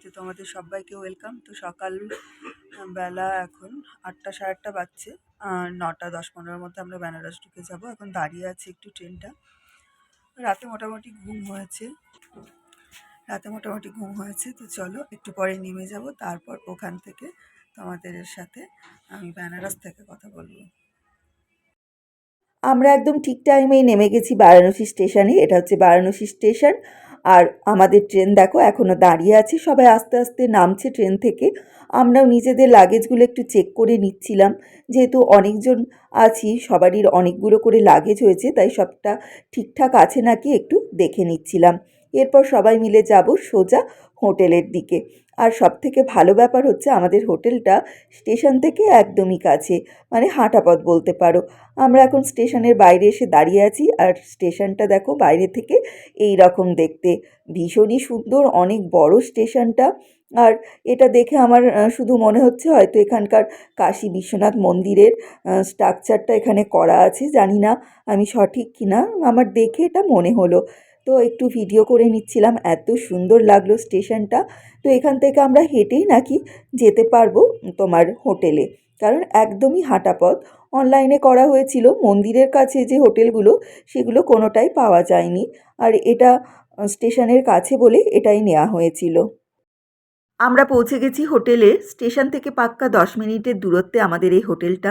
ভিডিওতে তোমাদের সবাইকে ওয়েলকাম তো সকাল বেলা এখন আটটা সাড়ে আটটা বাজছে। আর নটা দশ পনেরোর মধ্যে আমরা বেনারস ঢুকে যাব। এখন দাঁড়িয়ে আছে একটু ট্রেনটা রাতে মোটামুটি ঘুম হয়েছে। রাতে মোটামুটি ঘুম হয়েছে। তো চলো একটু পরে নেমে যাব। তারপর ওখান থেকে তোমাদের সাথে আমি বেনারস থেকে কথা বলব। আমরা একদম ঠিক টাইমেই নেমে গেছি বারাণসী স্টেশনে এটা হচ্ছে বারাণসী স্টেশন আর আমাদের ট্রেন দেখো এখনও দাঁড়িয়ে আছে। সবাই আস্তে আস্তে নামছে ট্রেন থেকে। আমরাও নিজেদের লাগেজগুলো একটু চেক করে নিচ্ছিলাম। যেহেতু অনেকজন আছি, সবারই অনেকগুলো করে লাগেজ হয়েছে, তাই সবটা ঠিকঠাক আছে নাকি একটু দেখে নিচ্ছিলাম। এরপর সবাই মিলে যাব সোজা হোটেলের দিকে। আর সব থেকে ভালো ব্যাপার হচ্ছে আমাদের হোটেলটা স্টেশন থেকে একদমই কাছে মানে হাঁটা পথ বলতে পারো। আমরা এখন স্টেশনের বাইরে এসে দাঁড়িয়ে আছি আর স্টেশনটা দেখো বাইরে থেকে এই রকম দেখতে। ভীষণই সুন্দর, অনেক বড় স্টেশনটা। আর এটা দেখে আমার শুধু মনে হচ্ছে হয়তো এখানকার কাশী বিশ্বনাথ মন্দিরের স্ট্রাকচারটা এখানে করা আছে, জানি না আমি সঠিক কিনা। আমার দেখে এটা মনে হলো। তো একটু ভিডিও করে নিচ্ছিলাম, এত সুন্দর লাগল স্টেশনটা। তো এখান থেকে আমরা হেঁটেই নাকি যেতে পারব তোমার হোটেলে। কারণ একদমই হাঁটা পথ অনলাইনে করা হয়েছিল, মন্দিরের কাছে যে হোটেলগুলো, সেগুলো কোনোটাই পাওয়া যায়নি। আর এটা স্টেশনের কাছে বলে এটাই নেওয়া হয়েছিল। আমরা পৌঁছে গেছি হোটেলে। স্টেশন থেকে পাক্কা দশ মিনিটের দূরত্বে আমাদের এই হোটেলটা।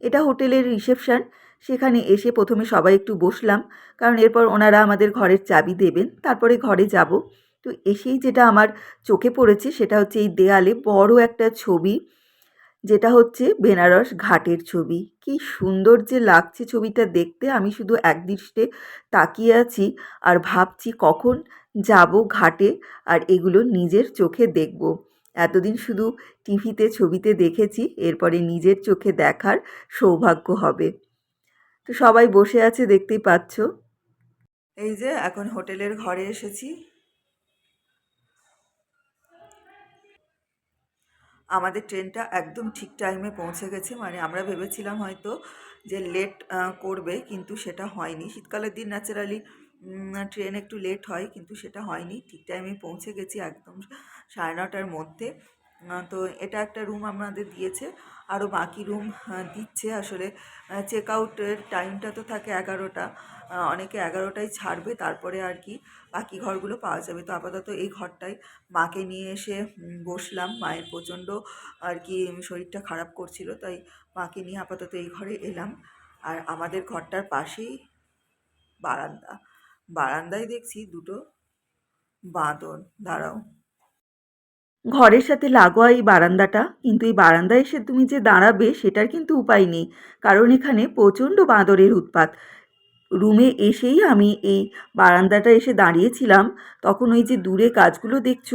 এটা হোটেলের রিসেপশন। সেখানে এসে প্রথমে সবাই একটু বসলাম, কারণ এরপর ওনারা আমাদের ঘরের চাবি দেবেন, তারপরে ঘরে যাব। তো এসেই যেটা আমার চোখে পড়েছে সেটা হচ্ছে এই দেয়ালে বড় একটা ছবি, যেটা হচ্ছে বেনারস ঘাটের ছবি। কি সুন্দর যে লাগছে ছবিটা দেখতে, আমি শুধু একদৃষ্টে তাকিয়ে আছি আর ভাবছি কখন যাব ঘাটে আর এগুলো নিজের চোখে দেখব। এতদিন শুধু টিভিতে, ছবিতে দেখেছি, এরপরে নিজের চোখে দেখার সৌভাগ্য হবে। তো সবাই বসে আছে, দেখতেই পাচ্ছ। এই যে, এখন হোটেলের ঘরে এসেছি। আমাদের ট্রেনটা একদম ঠিক টাইমে পৌঁছে গেছে। মানে আমরা ভেবেছিলাম হয়তো যে লেট করবে, কিন্তু সেটা হয়নি। শীতকালের দিন ন্যাচারালি ট্রেন একটু লেট হয়, কিন্তু সেটা হয়নি। ঠিক টাইমে পৌঁছে গেছি একদম সাড়ে নটার মধ্যে। তো এটা একটা রুম আমাদের দিয়েছে। আরও বাকি রুম দিচ্ছে আসলে। চেক আউটের টাইমটা তো থাকে এগারোটা। অনেকে এগারোটায় ছাড়বে, তারপরে আর কি বাকি ঘরগুলো পাওয়া যাবে। তো আপাতত এই ঘরটায় মাকে নিয়ে এসে বসলাম। মায়ের প্রচণ্ড আর কি শরীরটা খারাপ করছিল, তাই মাকে নিয়ে আপাতত এই ঘরে এলাম। আর আমাদের ঘরটার পাশেই বারান্দা। বারান্দায় দেখছি দুটো বাঁদর। দাঁড়াও। ঘরের সাথে লাগোয়া এই বারান্দাটা, কিন্তু এই বারান্দায় এসে তুমি যে দাঁড়াবে সেটার কিন্তু উপায় নেই, কারণ এখানে প্রচণ্ড বাঁদরের উৎপাত। রুমে এসেই আমি এই বারান্দাটা এসে দাঁড়িয়েছিলাম, তখন ওই যে দূরে গাছগুলো দেখছ,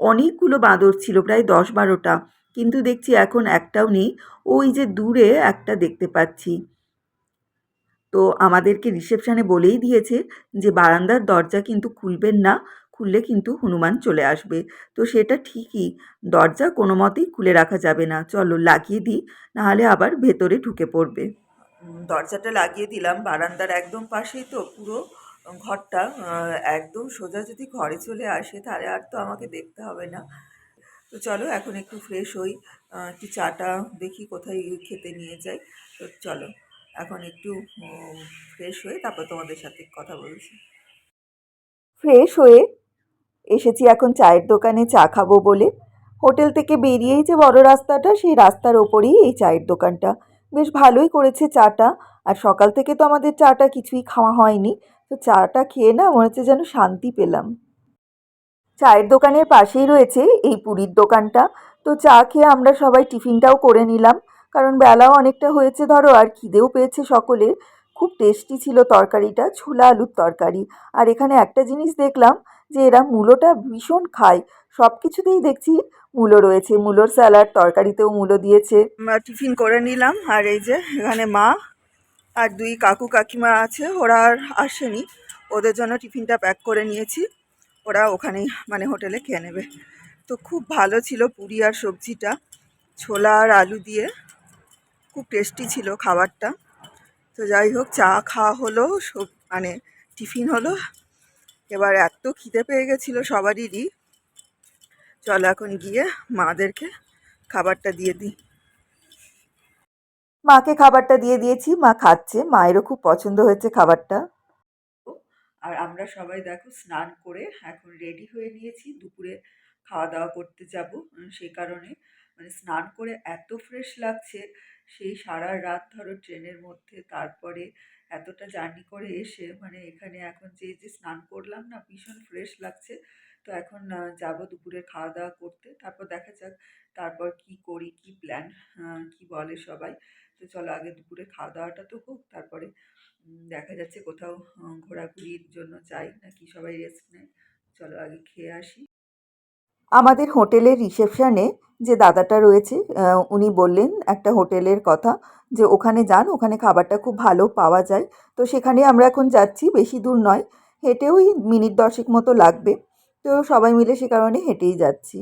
অনেকগুলো বাঁদর ছিল, প্রায় দশ বারোটা, কিন্তু দেখছি এখন একটাও নেই, ওই যে দূরে একটা দেখতে পাচ্ছি। তো আমাদেরকে রিসেপশানে বলেই দিয়েছে যে বারান্দার দরজা কিন্তু খুলবেন না খুললে কিন্তু হনুমান চলে আসবে। তো সেটা ঠিকই। দরজা কোনো মতেই খুলে রাখা যাবে না। চলো লাগিয়ে দিই নাহলে আবার ভেতরে ঢুকে পড়বে। দরজাটা লাগিয়ে দিলাম। বারান্দার একদম পাশেই তো পুরো ঘরটা। একদম সোজা যদি ঘরে চলে আসে তাহলে আর তো আমাকে দেখতে হবে না। তো চলো এখন একটু ফ্রেশ হই। একটু চাটা দেখি কোথায় খেতে নিয়ে যাই। তো চলো এখন একটু ফ্রেশ হয়ে তারপর তোমাদের সাথে কথা বলছি। ফ্রেশ হয়ে এসেছি এখন চায়ের দোকানে চা খাব বলে। হোটেল থেকে বেরিয়েই যে বড় রাস্তাটা, সেই রাস্তার ওপরেই এই চায়ের দোকানটা। বেশ ভালোই করেছে চাটা। আর সকাল থেকে তো আমাদের চাটা কিছুই খাওয়া হয়নি। তো চাটা খেয়ে না মনে হচ্ছে যেন শান্তি পেলাম। চায়ের দোকানের পাশেই রয়েছে এই পুরীর দোকানটা। তো চা খেয়ে আমরা সবাই টিফিনটাও করে নিলাম। কারণ বেলাও অনেকটা হয়েছে ধরো, আর খিদেও পেয়েছে সকলের। খুব টেস্টি ছিল তরকারিটা, ছোলা আলুর তরকারি। আর এখানে একটা জিনিস দেখলাম যে এরা মূলোটা ভীষণ খায়। সব কিছুতেই দেখছি মূলো রয়েছে। মূলোর স্যালাড তরকারিতেও মূলো দিয়েছে। আমরা টিফিন করে নিলাম। আর এই যে এখানে মা আর দুই কাকু কাকিমা আছে, ওরা আর আসেনি। ওদের জন্য টিফিনটা প্যাক করে নিয়েছি। ওরা ওখানেই মানে হোটেলে খেয়ে নেবে। তো খুব ভালো ছিল পুরি আর সবজিটা। ছোলা আর আলু দিয়ে খুব টেস্টি ছিল খাবারটা। তো যাই হোক চা খাওয়া হলো সব মানে টিফিন হলো। এবার এত খিদে পেয়ে গেছিল সবারই চলো এখন গিয়ে মাদেরকে খাবারটা দিয়ে দিই। মাকে খাবারটা দিয়ে দিয়েছি মা খাচ্ছে। মায়েরও খুব পছন্দ হয়েছে খাবারটা। আর আমরা সবাই দেখো স্নান করে এখন রেডি হয়ে নিয়েছি দুপুরে খাওয়া দাওয়া করতে যাব। সেই কারণে মানে স্নান করে এত ফ্রেশ লাগছে সেই সারা রাত ধরো ট্রেনের মধ্যে তারপরে এতটা জার্নি করে এসে মানে এখানে এখন যে যে স্নান করলাম না, ভীষণ ফ্রেশ লাগছে। তো এখন যাব দুপুরে খাওয়া দাওয়া করতে। তারপর দেখা যাক তারপর কি করি, কি প্ল্যান কি বলে সবাই। তো চলো আগে দুপুরে খাওয়া দাওয়াটা তো হোক, তারপরে দেখা যাচ্ছে কোথাও ঘোরাঘুরির জন্য যাই, নাকি সবাই রেস্ট নেয়। চলো আগে খেয়ে আসি। আমাদের হোটেলের রিসেপশনে যে দাদাটা রয়েছে উনি বললেন একটা হোটেলের কথা যে ওখানে যান, ওখানে খাবারটা খুব ভালো পাওয়া যায়। তো সেখানে আমরা এখন যাচ্ছি, বেশি দূর নয় হেঁটে ওই মিনিট দশেক মতো লাগবে। তো সবাই মিলে সে কারণে হেঁটেই যাচ্ছি।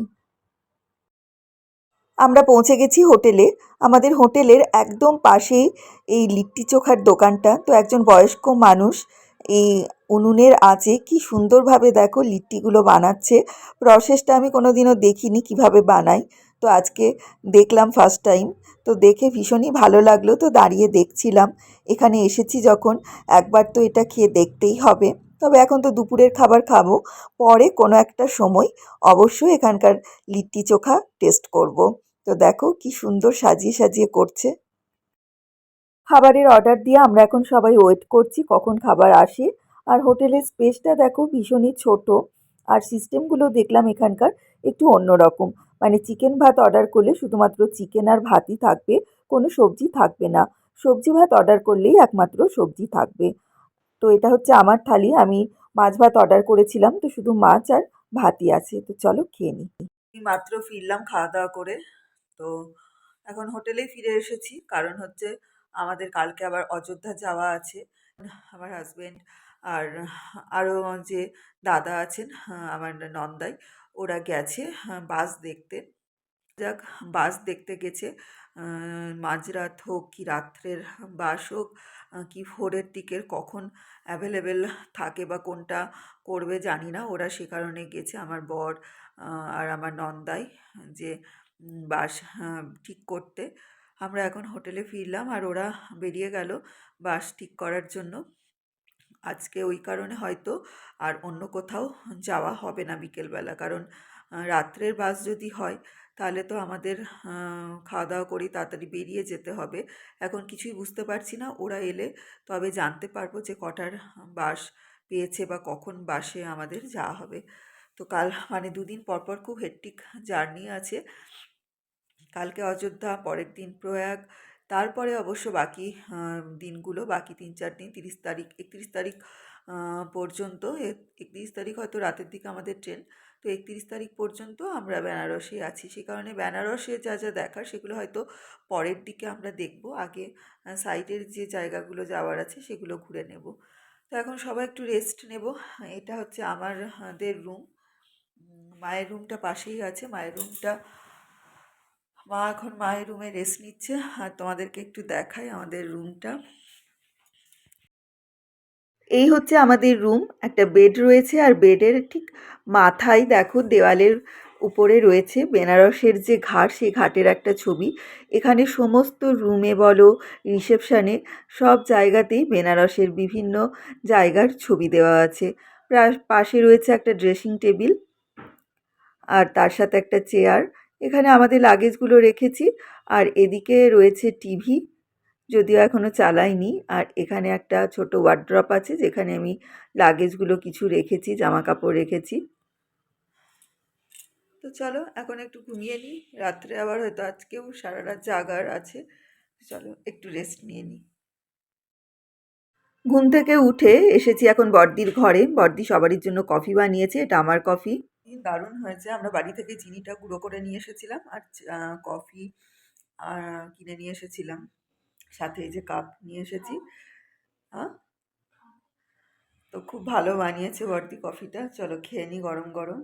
আমরা পৌঁছে গেছি হোটেলে। আমাদের হোটেলের একদম পাশেই এই লিট্টি চোখার দোকানটা। তো একজন বয়স্ক মানুষ এই উনুনের আঁচে কি সুন্দরভাবে দেখো লিট্টিগুলো বানাচ্ছে। প্রসেসটা আমি কোনো দিনও দেখিনি কীভাবে বানাই। তো আজকে দেখলাম ফার্স্ট টাইম তো দেখে ভীষণই ভালো লাগল, তো দাঁড়িয়ে দেখছিলাম। এখানে এসেছি যখন, একবার তো এটা খেয়ে দেখতেই হবে। তবে এখন তো দুপুরের খাবার খাব, পরে কোনো একটা সময় অবশ্যই এখানকার লিট্টি চোখা টেস্ট করব। তো দেখো কি সুন্দর সাজিয়ে সাজিয়ে করছে। খাবারের অর্ডার দিয়ে আমরা এখন সবাই ওয়েট করছি, কখন খাবার আসে। আর হোটেলের স্পেসটা দেখো ভীষণই ছোট। আর সিস্টেমগুলো দেখলাম এখানকার একটু অন্যরকম। মানে চিকেন ভাত অর্ডার করলে শুধুমাত্র চিকেন আর ভাতই থাকবে, কোনো সবজি থাকবে না। সবজি ভাত অর্ডার করলেই একমাত্র সবজি থাকবে। তো এটা হচ্ছে আমার থালি, আমি মাছ ভাত অর্ডার করেছিলাম, তো শুধু মাছ আর ভাতই আছে। তো চলো খেয়ে নিই মাত্র ফিরলাম খাওয়া দাওয়া করে। তো এখন হোটেলেই ফিরে এসেছি, কারণ হচ্ছে আমাদের কালকে আবার অযোধ্যা যাওয়া আছে। আমার হাজবেন্ড আর আরও যে দাদা আছেন, আমার নন্দাই, ওরা গেছে, বাস দেখতে। যাক, বাস দেখতে গেছে মাঝরাত হোক কি রাত্রের বাস হোক কি ভোরের দিকের কখন অ্যাভেলেবেল থাকে বা কোনটা করবে জানি না। ওরা সে কারণে গেছে, আমার বর আর আমার নন্দাই, যে বাস ঠিক করতে। আমরা এখন হোটেলে ফিরলাম আর ওরা বেরিয়ে গেল বাস ঠিক করার জন্য। আজকে ওই কারণে হয়তো আর অন্য কোথাও যাওয়া হবে না বিকেলবেলা। কারণ রাত্রের বাস যদি হয়, তাহলে তো আমাদের খাওয়া দাওয়া করেই তাড়াতাড়ি বেরিয়ে যেতে হবে। এখন কিছুই বুঝতে পারছি না, ওরা এলে তবে জানতে পারব যে কটার বাস পেয়েছে বা কখন বাসে আমাদের যাওয়া হবে। তো কাল মানে দুদিন পর পর খুব হেট্টিক জার্নি আছে। কালকে অযোধ্যা, পরের দিন প্রয়াগ তারপরে অবশ্য বাকি দিনগুলো, বাকি তিন চার দিন, তিরিশ তারিখ, একত্রিশ তারিখ পর্যন্ত একত্রিশ তারিখ হয়তো রাতের দিকে আমাদের ট্রেন, তো একত্রিশ তারিখ পর্যন্ত আমরা বেনারসে আছি। সে কারণে বেনারসে যা যা দেখার সেগুলো হয়তো পরের দিকে আমরা দেখব। আগে সাইডের যে জায়গাগুলো যাওয়ার আছে সেগুলো ঘুরে নেব। তো এখন সবাই একটু রেস্ট নেব। এটা হচ্ছে আমাদের রুম মায়ের রুমটা পাশেই আছে। মায়ের রুমটা মা এখন মায়ের রুমে রেস্ট নিচ্ছে। আর তোমাদেরকে একটু দেখাই আমাদের রুমটা এই হচ্ছে আমাদের রুম একটা বেড রয়েছে আর বেডের ঠিক মাথায় দেখো দেওয়ালের উপরে রয়েছে বেনারসের যে ঘাট, সেই ঘাটের একটা ছবি। এখানে সমস্ত রুমে বলো রিসেপশানে সব জায়গাতেই বেনারসের বিভিন্ন জায়গার ছবি দেওয়া আছে। পাশে রয়েছে একটা ড্রেসিং টেবিল আর তার সাথে একটা চেয়ার এখানে আমাদের লাগেজগুলো রেখেছি। আর এদিকে রয়েছে টিভি যদিও এখনও চালাইনি। আর এখানে একটা ছোট ওয়ার্ড্রপ আছে, যেখানে আমি লাগেজগুলো কিছু রেখেছি জামা কাপড় রেখেছি। তো চলো, এখন একটু ঘুমিয়ে নিই। রাত্রে আবার হয়তো আজকেও সারা রাত জাগার আছে। চলো, একটু রেস্ট নিয়ে নিই। ঘুম থেকে উঠে এসেছি এখন বর্দির ঘরে। বর্দি সবারই জন্য কফি বানিয়েছে, এটা আমার কফি দারুণ হয়েছে। আমরা বাড়ি থেকে চিনিটা গুঁড়ো করে নিয়ে এসেছিলাম আর কফি কিনে নিয়ে এসেছিলাম। সাথে এই যে কাপ নিয়ে এসেছি। হ্যাঁ তো খুব ভালো বানিয়েছে বর্দি কফিটা। চলো খেয়ে নিই গরম গরম।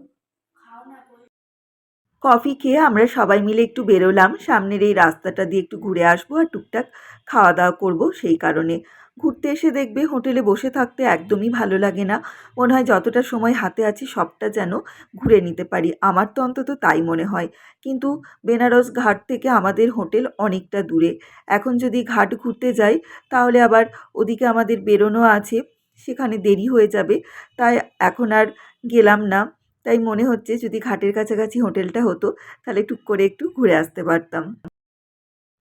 কফি খেয়ে আমরা সবাই মিলে একটু বেরোলাম। সামনের এই রাস্তাটা দিয়ে একটু ঘুরে আসব আর টুকটাক খাওয়া দাওয়া করব। সেই কারণে ঘুরতে এসে দেখবে হোটেলে বসে থাকতে একদমই ভালো লাগে না। মনে হয় যতটা সময় হাতে আছে সবটা যেন ঘুরে নিতে পারি। আমার তো অন্তত তাই মনে হয়। কিন্তু বেনারস ঘাট থেকে আমাদের হোটেল অনেকটা দূরে। এখন যদি ঘাট ঘুরতে যাই, তাহলে আবার ওদিকে আমাদের বেরোনো আছে, সেখানে দেরি হয়ে যাবে। তাই এখন আর গেলাম না। তাই মনে হচ্ছে যদি ঘাটের কাছাকাছি হোটেলটা হতো, তাহলে টুক করে একটু ঘুরে আসতে পারতাম।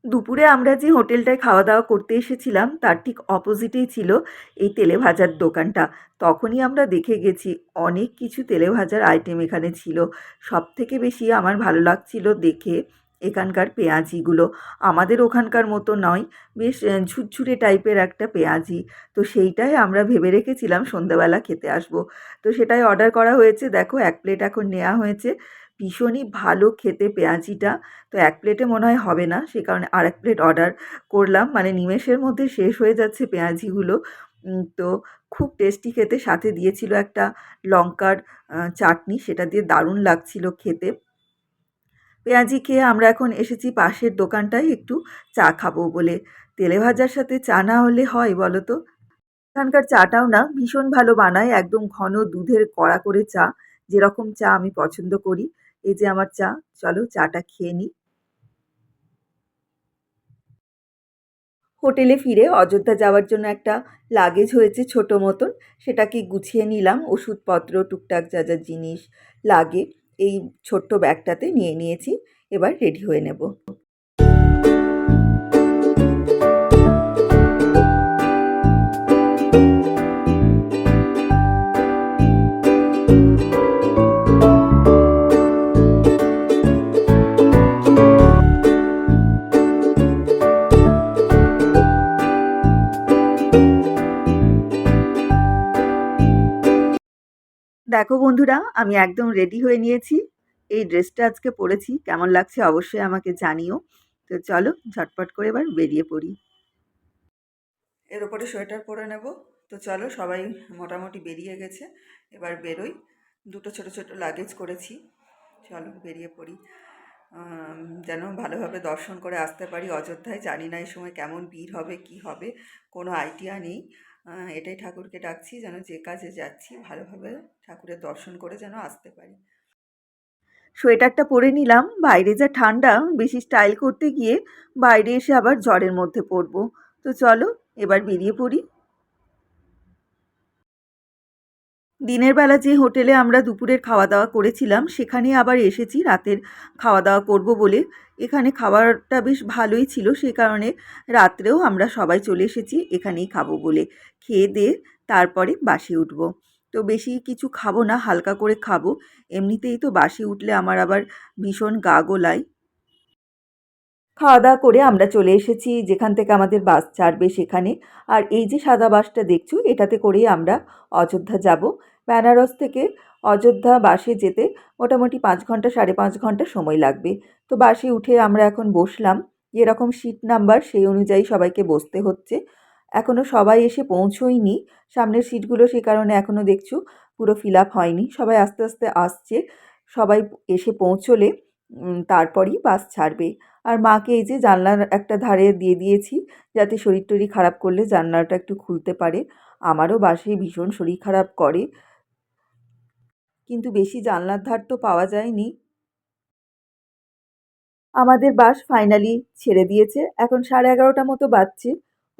দুপুরে আমরা যে হোটেলটায় খাওয়া দাওয়া করতে এসেছিলাম, তার ঠিক অপোজিটেই ছিল এই তেলে ভাজার দোকানটা। তখনই আমরা দেখে গেছি অনেক কিছু তেলে ভাজার আইটেম এখানে ছিল। সব থেকে বেশি আমার ভালো লাগছিল দেখে এখানকার পেঁয়াজিগুলো। আমাদের ওখানকার মতো নয়, বেশ ঝুরঝুরে টাইপের একটা পেঁয়াজি। তো সেইটাই আমরা ভেবে রেখেছিলাম সন্ধ্যাবেলা খেতে আসব। তো সেটাই অর্ডার করা হয়েছে। দেখো, এক প্লেট এখন নেওয়া হয়েছে। ভীষণই ভালো খেতে পেঁয়াজিটা। তো এক প্লেটে মনে হয় হবে না, সে কারণে আর এক প্লেট অর্ডার করলাম। মানে নিমেষের মধ্যে শেষ হয়ে যাচ্ছে পেঁয়াজিগুলো। তো খুব টেস্টি খেতে। সাথে দিয়েছিল একটা লঙ্কার চাটনি। সেটা দিয়ে দারুণ লাগছিল খেতে। পেঁয়াজি খেয়ে আমরা এখন এসেছি পাশের দোকানটায়। একটু চা খাব বলে। তেলে ভাজার সাথে চা না হলে হয় বলো তো? এখানকার চাটাও না, ভীষণ ভালো বানায়। একদম ঘন দুধের কড়া করে চা। যেরকম চা আমি পছন্দ করি। এই যে আমার চা, চলো চাটা খেয়ে নিই হোটেলে ফিরে অযোধ্যা যাওয়ার জন্য একটা লাগেজ হয়েছে ছোট মতন, সেটাকে গুছিয়ে নিলাম, ওষুধপত্র, টুকটাক যা যা জিনিস লাগে এই ছোট্ট ব্যাগটাতে নিয়ে নিয়েছি, এবার রেডি হয়ে নেব। দেখো বন্ধুরা, আমি একদম রেডি হয়ে নিয়েছি। এই ড্রেসটা আজকে পরেছি, কেমন লাগছে অবশ্যই আমাকে জানিও। তো চলো, ঝটপট করে এবার বেরিয়ে পড়ি। এর উপরে সোয়েটার পরে নেব। তো চলো, সবাই মোটামুটি বেরিয়ে গেছে। এবার বেরোই। দুটো ছোট ছোট লাগেজ করেছি। চলো, বেরিয়ে পড়ি। যেন ভালোভাবে দর্শন করে আসতে পারি। অযোধ্যায় জানি না এই সময় কেমন ভিড় হবে, কি হবে, কোনো আইডিয়া নেই। এটাই ঠাকুরকে ডাকছি যেন যে কাজে যাচ্ছি, ভালোভাবে ঠাকুরের দর্শন করে যেন আসতে পারি। সোয়েটারটা পরে নিলাম, বাইরে যা ঠান্ডা, বেশি স্টাইল করতে গিয়ে বাইরে এসে আবার জ্বরের মধ্যে পড়ব। তো চলো, এবার বেরিয়ে পড়ি। দিনের বেলা যে হোটেলে আমরা দুপুরের খাওয়া দাওয়া করেছিলাম, সেখানে আবার এসেছি, রাতের খাওয়া দাওয়া করব বলে। এখানে খাবারটা বেশ ভালোই ছিল, সে কারণে রাত্রেও আমরা সবাই চলে এসেছি, এখানেই খাব বলে। খেয়ে দিয়ে তারপরে বাসে উঠবো। তো বেশি কিছু খাব না, হালকা করে খাব। এমনিতেই তো বাসে উঠলে আমার আবার ভীষণ গা গোলায়। খাওয়া দাওয়া করে আমরা চলে এসেছি, যেখান থেকে আমাদের বাস ছাড়বে সেখানে। আর এই যে সাদা বাসটা দেখছ, এটাতে করেই আমরা অযোধ্যা যাব। বেনারস থেকে অযোধ্যা বাসে যেতে মোটামুটি পাঁচ ঘণ্টা, সাড়ে পাঁচ ঘণ্টা সময় লাগবে। তো বাসে উঠে আমরা এখন বসলাম। যেরকম সিট নাম্বার সেই অনুযায়ী সবাইকে বসতে হচ্ছে। এখনও সবাই এসে পৌঁছোয়নি। সামনের সিটগুলো সে কারণে এখনও দেখছ পুরো ফিল আপ হয়নি। সবাই আস্তে আস্তে আসছে। সবাই এসে পৌঁছলে তারপরই বাস ছাড়বে। আর মাকে এই যে জানলার একটা ধারে দিয়ে দিয়েছি যাতে শরীর টরীর খারাপ করলে জানলাটা একটু খুলতে পারে। আমারও বাসে ভীষণ শরীর খারাপ করে। কিন্তু বেশি জানলার ধার তো পাওয়া যায়নি। আমাদের বাস ফাইনালি ছেড়ে দিয়েছে। এখন সাড়ে এগারোটা মতো বাজছে।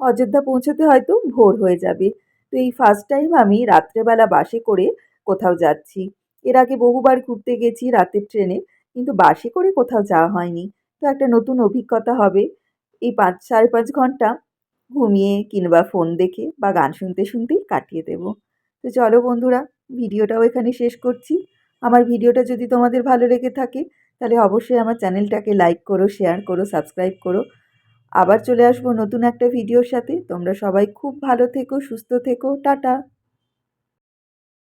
অযোধ্যা পৌঁছতে হয়তো ভোর হয়ে যাবে। তো এই ফার্স্ট টাইম আমি রাত্রেবেলা বাসে করে কোথাও যাচ্ছি। এর আগে বহুবার ঘুরতে গেছি রাতের ট্রেনে, কিন্তু বাসে করে কোথাও যাওয়া হয়নি। তো একটা নতুন অভিজ্ঞতা হবে। এই পাঁচ, সাড়ে পাঁচ ঘণ্টা ঘুমিয়ে কিংবা ফোন দেখে বা গান শুনতে শুনতেই কাটিয়ে দেব। তো চলো বন্ধুরা ভিডিওটাও এখানে শেষ করছি। আমার ভিডিওটা যদি তোমাদের ভালো লেগে থাকে, তাহলে অবশ্যই আমার চ্যানেলটাকে লাইক করো শেয়ার করো সাবস্ক্রাইব করো। আবার চলে আসব নতুন একটা ভিডিওর সাথে। তোমরা সবাই খুব ভালো থেকো, সুস্থ থেকো। টাটা!